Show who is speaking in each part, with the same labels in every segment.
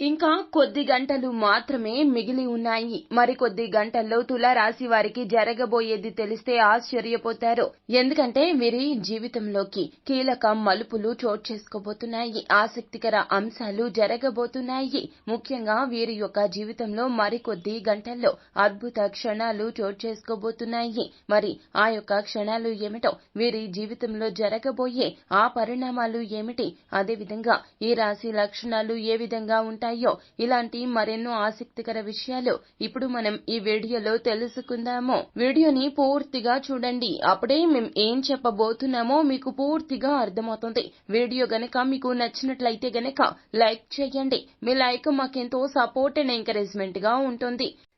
Speaker 1: ఇంకా కొద్ది గంటలు మాత్రమే మిగిలి ఉన్నాయి. మరికొద్ది గంటల్లో తులారాశి వారికి జరగబోయేది తెలిస్తే ఆశ్చర్యపోతారు. ఎందుకంటే వీరి జీవితంలోకి కీలక మలుపులు చోటు చేసుకోబోతున్నాయి. ఆసక్తికర అంశాలు జరగబోతున్నాయి. ముఖ్యంగా వీరి యొక్క జీవితంలో మరికొద్ది గంటల్లో అద్భుత క్షణాలు చోటు చేసుకోబోతున్నాయి. మరి ఆ యొక్క క్షణాలు ఏమిటో వీరి జీవితంలో జరగబోయే ఆ పరిణామాలు ఏమిటి? అదేవిధంగా ఈ రాశి లక్షణాలు ఏ విధంగా ఉంటాయి? ఉంటాయో ఇలాంటి మరెన్నో ఆసక్తికర విషయాలు ఇప్పుడు మనం ఈ వీడియోలో తెలుసుకుందాము. వీడియోని పూర్తిగా చూడండి. అప్పుడే మేము ఏం చెప్పబోతున్నామో మీకు పూర్తిగా అర్థమవుతుంది. వీడియో గనక మీకు నచ్చినట్లయితే గనక లైక్ చేయండి. మీ లైక్ మాకెంతో సపోర్ట్ అండ్ ఎంకరేజ్మెంట్గా ఉంటుంది.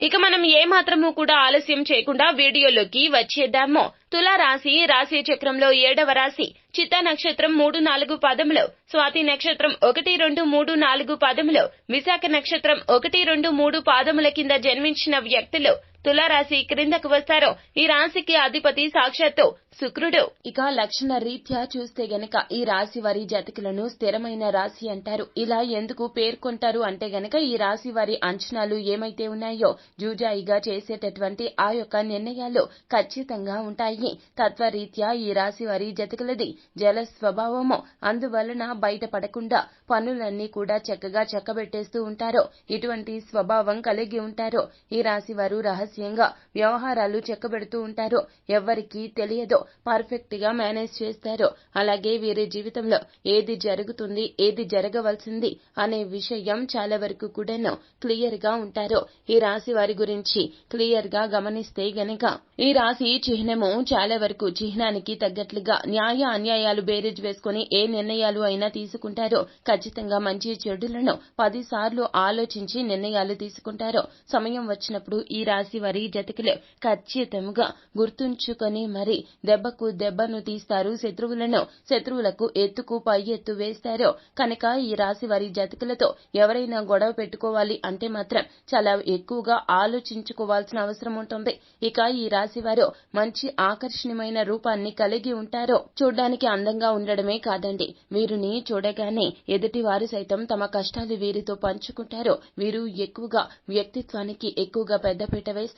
Speaker 1: ఇక మనం ఏ మాత్రము కూడా ఆలస్యం చేయకుండా వీడియోలోకి వచ్చేద్దాము. తులా రాశి రాశి చక్రంలో ఏడవ రాశి చిత్త నక్షత్రం మూడు నాలుగు పదములో స్వాతి నక్షత్రం ఒకటి రెండు మూడు నాలుగు పదములో విశాఖ నక్షత్రం ఒకటి రెండు మూడు పాదముల కింద జన్మించిన వ్యక్తులు తులారాశి క్రిందకు వస్తారు? ఈ రాశికి అధిపతి సాక్షాత్తు శుక్రుడు. ఇక లక్షణ రీత్యా చూస్తే గనక ఈ రాశి వారి జతకులను స్థిరమైన రాశి అంటారు. ఇలా ఎందుకు పేర్కొంటారు అంటే గనక ఈ రాశి వారి అంచనాలు ఏమైతే ఉన్నాయో జూజాయిగా చేసేటటువంటి ఆ యొక్క నిర్ణయాలు ఖచ్చితంగా ఉంటాయి. తత్వరీత్యా ఈ రాశి వారి జతకులది జల స్వభావము. అందువలన బయటపడకుండా పనులన్నీ కూడా చక్కగా చక్కబెట్టేస్తూ ఉంటారు. ఇటువంటి స్వభావం కలిగి ఉంటారు. ఈ రాశి వారు రహస్యంగా వ్యవహారాలు చెక్కబెడుతూ ఉంటారు. ఎవ్వరికీ తెలియదు. పర్ఫెక్ట్గా మేనేజ్ చేస్తారు. అలాగే వీరి జీవితంలో ఏది జరుగుతుంది ఏది జరగవలసింది అనే విషయం చాలా వరకు కూడాను క్లియర్గా ఉంటారు. ఈ రాశి వారి గురించి క్లియర్గా గమనిస్తే గనక ఈ రాశి చిహ్నము చాలా వరకు చిహ్నానికి తగ్గట్లుగా న్యాయ అన్యాయాలు బేరేజ్ వేసుకుని ఏ నిర్ణయాలు అయినా తీసుకుంటారో. ఖచ్చితంగా మంచి చెడులను పది సార్లు ఆలోచించి నిర్ణయాలు తీసుకుంటారో. సమయం వచ్చినప్పుడు ఈ రాశి వారి జతకులు ఖచ్చితంగా గుర్తుంచుకొని మరి దెబ్బకు దెబ్బను తీస్తారు. శత్రువులను శత్రువులకు ఎత్తుకు పై ఎత్తు వేస్తారు. కనుక ఈ రాశి వారి జతకులతో ఎవరైనా గొడవ పెట్టుకోవాలి అంటే మాత్రం చాలా ఎక్కువగా ఆలోచించుకోవాల్సిన అవసరం ఉంటుంది. ఇక ఈ రాశి వారు మంచి ఆకర్షణీయమైన రూపాన్ని కలిగి ఉంటారో. చూడ్డానికి అందంగా ఉండడమే కాదండి. వీరిని చూడగానే ఎదుటి వారు సైతం తమ కష్టాలు వీరితో పంచుకుంటారో. వీరు ఎక్కువగా వ్యక్తిత్వానికి ఎక్కువగా పెద్దపీట వేస్తారు.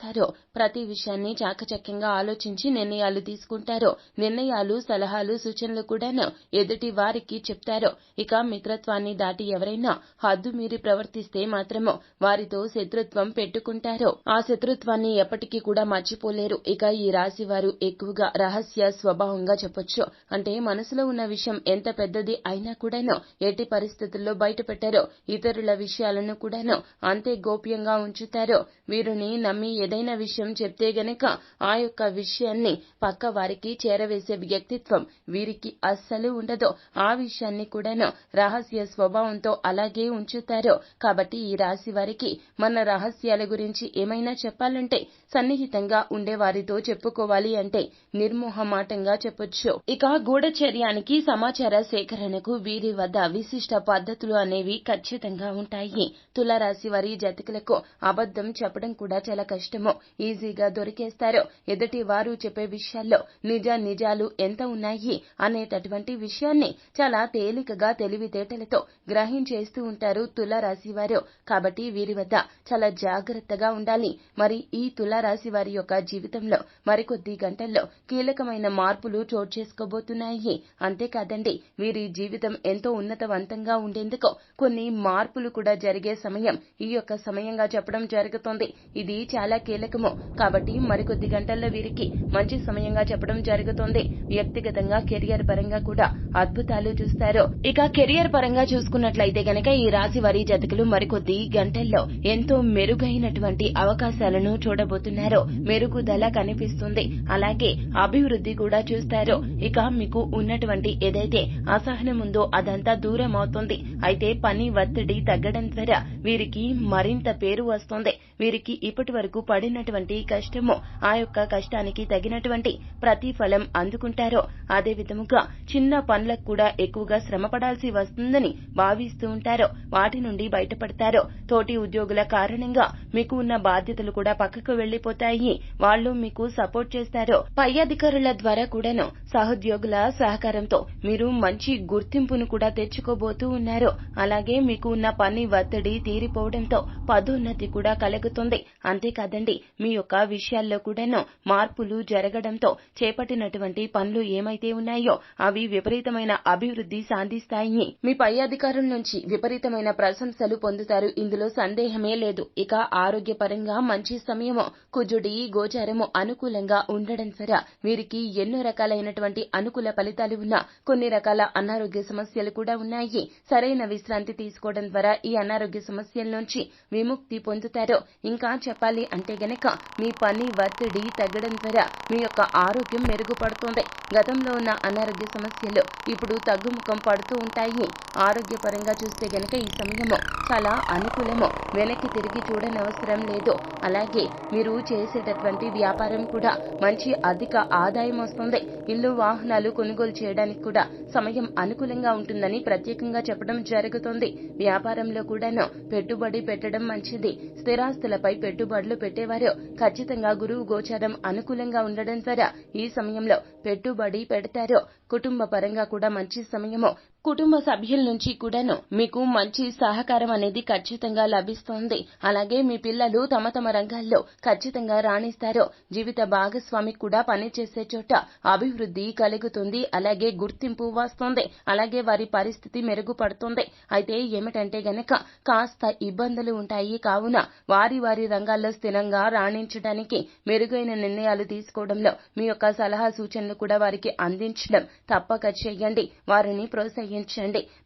Speaker 1: ప్రతి విషయాన్ని చాకచక్యంగా ఆలోచించి నిర్ణయాలు తీసుకుంటారో నిర్ణయాలు సలహాలు సూచనలు కూడాను ఎదుటి వారికి చెప్తారో ఇక మిత్రత్వాన్ని దాటి ఎవరైనా హద్దు మీరి ప్రవర్తిస్తే మాత్రము వారితో శత్రుత్వం పెట్టుకుంటారో ఆ శత్రుత్వాన్ని ఎప్పటికీ కూడా మర్చిపోలేరు. ఇక ఈ రాశి వారు ఎక్కువగా రహస్య స్వభావంగా చెప్పొచ్చు. అంటే మనసులో ఉన్న విషయం ఎంత పెద్దది అయినా కూడాను ఎట్టి పరిస్థితుల్లో బయట పెట్టారో ఇతరుల విషయాలను కూడాను అంతే గోప్యంగా ఉంచుతారో వీరిని నమ్మి ఏదైనా విషయం చెప్తే గనక ఆ యొక్క విషయాన్ని పక్క వారికి చేరవేసే వ్యక్తిత్వం వీరికి అస్సలు ఉండదు. ఆ విషయాన్ని కూడాను రహస్య స్వభావంతో అలాగే ఉంచుతారో. కాబట్టి ఈ రాశి వారికి మన రహస్యాల గురించి ఏమైనా చెప్పాలంటే సన్నిహితంగా ఉండే వారితో చెప్పుకోవాలి అంటే నిర్మోహమాటంగా చెప్పొచ్చు. ఇక గూఢచర్యానికి సమాచార సేకరణకు వీరి వద్ద విశిష్ట పద్ధతులు అనేవి ఖచ్చితంగా ఉంటాయి. తులారాశి వారి జతకులకు అబద్ధం చెప్పడం కూడా చాలా కష్టం. కష్టము ఈజీగా దొరికేస్తారు ఎదుటి వారు చెప్పే విషయాల్లో నిజ నిజాలు ఎంత ఉన్నాయి అనేటటువంటి విషయాన్ని చాలా తేలికగా తెలివితేటలతో గ్రహించేస్తూ ఉంటారు తులారాశి వారు. కాబట్టి వీరి వద్ద చాలా జాగ్రత్తగా ఉండాలి. మరి ఈ తులారాశి వారి యొక్క జీవితంలో మరికొద్ది గంటల్లో కీలకమైన మార్పులు చోటు చేసుకోబోతున్నాయి. అంతేకాదండి వీరి జీవితం ఎంతో ఉన్నతవంతంగా ఉండేందుకు కొన్ని మార్పులు కూడా జరిగే సమయం ఈ యొక్క సమయంగా చెప్పడం జరుగుతోంది. ఇది చాలా కీలకము. కాబట్టి మరికొద్ది గంటల్లో వీరికి మంచి సమయంగా చెప్పడం జరుగుతుంది. వ్యక్తిగతంగా కెరియర్ పరంగా కూడా అద్భుతాలు చూస్తారు. ఇక కెరియర్ పరంగా చూసుకున్నట్లయితే గనక ఈ రాశి వారి జతకులు మరికొద్ది గంటల్లో ఎంతో మెరుగైనటువంటి అవకాశాలను చూడబోతున్నారు. మెరుగుదల కనిపిస్తుంది. అలాగే అభివృద్ధి కూడా చూస్తారు. ఇక మీకు ఉన్నటువంటి ఏదైతే అసహనం ఉందో అదంతా దూరం అవుతుంది. అయితే పని ఒత్తిడి తగ్గడం ద్వారా వీరికి మరింత పేరు వస్తుంది. వీరికి ఇప్పటి వరకు పడినటువంటి కష్టము ఆ యొక్క కష్టానికి తగినటువంటి ప్రతిఫలం అందుకుంటారో అదే విధముగా చిన్న పనులకు కూడా ఎక్కువగా శ్రమ పడాల్సి వస్తుందని భావిస్తూ ఉంటారో వాటి నుండి బయటపడతారో తోటి ఉద్యోగుల కారణంగా మీకు ఉన్న బాధ్యతలు కూడా పక్కకు వెళ్ళిపోతాయి వాళ్ళు మీకు సపోర్ట్ చేస్తారో పై అధికారుల ద్వారా కూడాను సహోద్యోగుల సహకారంతో మీరు మంచి గుర్తింపును కూడా తెచ్చుకోబోతూ ఉన్నారు అలాగే మీకు ఉన్న పని ఒత్తిడి తీరిపోవడంతో పదోన్నతి కూడా కలుగుతుంది. అంతేకాదండి మీ యొక్క విషయాల్లో కూడాను మార్పులు జరగడంతో చేపట్టినటువంటి పనులు ఏమైతే ఉన్నాయో అవి విపరీతమైన అభివృద్ధి సాధిస్తాయి. మీ పై అధికారుల నుంచి విపరీతమైన ప్రశంసలు పొందుతారు. ఇందులో సందేహమే లేదు. ఇక ఆరోగ్యపరంగా మంచి సమయము కుజుడి గోచారము అనుకూలంగా ఉండడం సరే. వీరికి ఎన్నో రకాలైనటువంటి అనుకూల ఫలితాలు ఉన్నా కొన్ని రకాల అనారోగ్య సమస్యలు కూడా ఉన్నాయి. సరైన విశ్రాంతి తీసుకోవడం ద్వారా ఈ అనారోగ్య సమస్యల నుంచి విముక్తి పొందుతారు. ఇంకా చెప్పాలి అంటే గనక మీ పని ఒత్తిడి తగ్గడం ద్వారా మీ యొక్క ఆరోగ్యం మెరుగుపడుతుంది. గతంలో ఉన్న అనారోగ్య సమస్యలు ఇప్పుడు తగ్గుముఖం పడుతూ ఉంటాయి. ఆరోగ్యపరంగా చూస్తే గనక ఈ సమయము చాలా అనుకూలము. వెనక్కి తిరిగి చూడనవసరం లేదు. అలాగే మీరు చేసేటటువంటి వ్యాపారం కూడా మంచి అధిక ఆదాయం వస్తుంది. ఇల్లు వాహనాలు కొనుగోలు చేయడానికి కూడా సమయం అనుకూలంగా ఉంటుందని ప్రత్యేకంగా చెప్పడం జరుగుతుంది. వ్యాపారంలో కూడాను పెట్టుబడి పెట్టడం మంచిది. స్థిరాస్తులపై పెట్టుబడులు పెట్టేవారు ఖచ్చితంగా గురువు గోచారం అనుకూలంగా ఉండడం ద్వారా ఈ సమయంలో పెట్టుబడి పెడతారు. కుటుంబ పరంగా కూడా మంచి సమయము కుటుంబ సభ్యుల నుంచి కూడాను మీకు మంచి సహకారం అనేది ఖచ్చితంగా లభిస్తోంది. అలాగే మీ పిల్లలు తమ తమ రంగాల్లో ఖచ్చితంగా రాణిస్తారు. జీవిత భాగస్వామి కూడా పనిచేసే చోట అభివృద్ధి కలుగుతుంది. అలాగే గుర్తింపు వస్తుంది. అలాగే వారి పరిస్థితి మెరుగుపడుతుంది. అయితే ఏమిటంటే గనక కాస్త ఇబ్బందులు ఉంటాయి. కావున వారి వారి రంగాల్లో స్థిరంగా రాణించడానికి మెరుగైన నిర్ణయాలు తీసుకోవడంలో మీ యొక్క సలహా సూచనలు కూడా వారికి అందించడం తప్పక చేయండి. వారిని ప్రోత్సహించండి.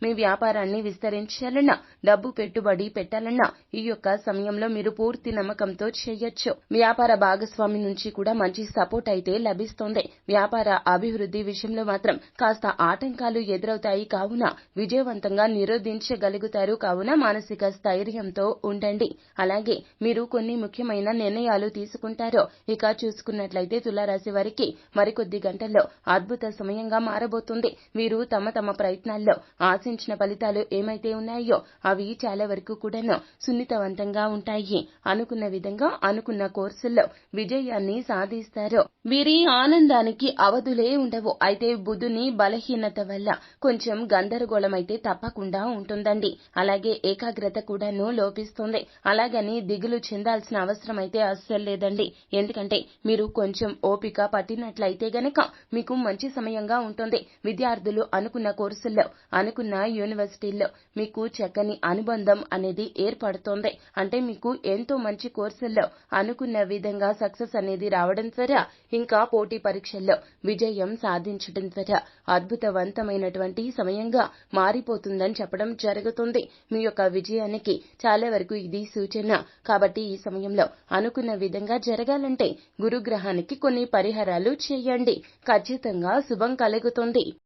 Speaker 1: మీ వ్యాపారాన్ని విస్తరించాలన్నా డబ్బు పెట్టుబడి పెట్టాలన్నా ఈ యొక్క సమయంలో మీరు పూర్తి నమ్మకంతో చేయొచ్చు. వ్యాపార భాగస్వామి నుంచి కూడా మంచి సపోర్ట్ అయితే లభిస్తుంది. వ్యాపార అభివృద్ధి విషయంలో మాత్రం కాస్త ఆటంకాలు ఎదురవుతాయి కావున విజయవంతంగా నిరోధించగలుగుతారు కావున మానసిక స్థైర్యంతో ఉండండి. అలాగే మీరు కొన్ని ముఖ్యమైన నిర్ణయాలు తీసుకుంటారో ఇక చూసుకున్నట్లయితే తులారాశి వారికి మరికొద్ది గంటల్లో అద్భుత సమయంగా మారబోతుంది. వీరు తమ తమ ప్రయత్నాల్లో ఆశించిన ఫలితాలు ఏమైతే ఉన్నాయో అవి చాలా వరకు కూడాను సున్నితవంతంగా ఉంటాయి. అనుకున్న విధంగా అనుకున్న కోర్సుల్లో విజయాన్ని సాధిస్తారు. వీరి ఆనందానికి అవధులే ఉండవు. అయితే బుధుని బలహీనత వల్ల కొంచెం గందరగోళం అయితే తప్పకుండా ఉంటుందండి. అలాగే ఏకాగ్రత కూడాను లోపిస్తుంది. అలాగని దిగులు చెందాల్సిన అవసరం అయితే అస్సలు లేదండి. ఎందుకంటే మీరు కొంచెం ఓపిక పట్టినట్లయితే గనక మీకు మంచి సమయంగా ఉంటుంది. విద్యార్థులు అనుకున్న కోర్సుల్లో అనుకున్న యూనివర్సిటీల్లో మీకు చక్కని అనుబంధం అనేది ఏర్పడుతోంది. అంటే మీకు ఎంతో మంచి కోర్సుల్లో అనుకున్న విధంగా సక్సెస్ అనేది రావడం ద్వారా ఇంకా పోటీ పరీక్షల్లో విజయం సాధించడం ద్వారా అద్భుతవంతమైనటువంటి సమయంగా మారిపోతుందని చెప్పడం జరుగుతుంది. మీ యొక్క విజయానికి చాలా వరకు ఇది సూచన. కాబట్టి ఈ సమయంలో అనుకున్న విధంగా జరగాలంటే గురుగ్రహానికి కొన్ని పరిహారాలు చేయండి. ఖచ్చితంగా శుభం కలుగుతుంది.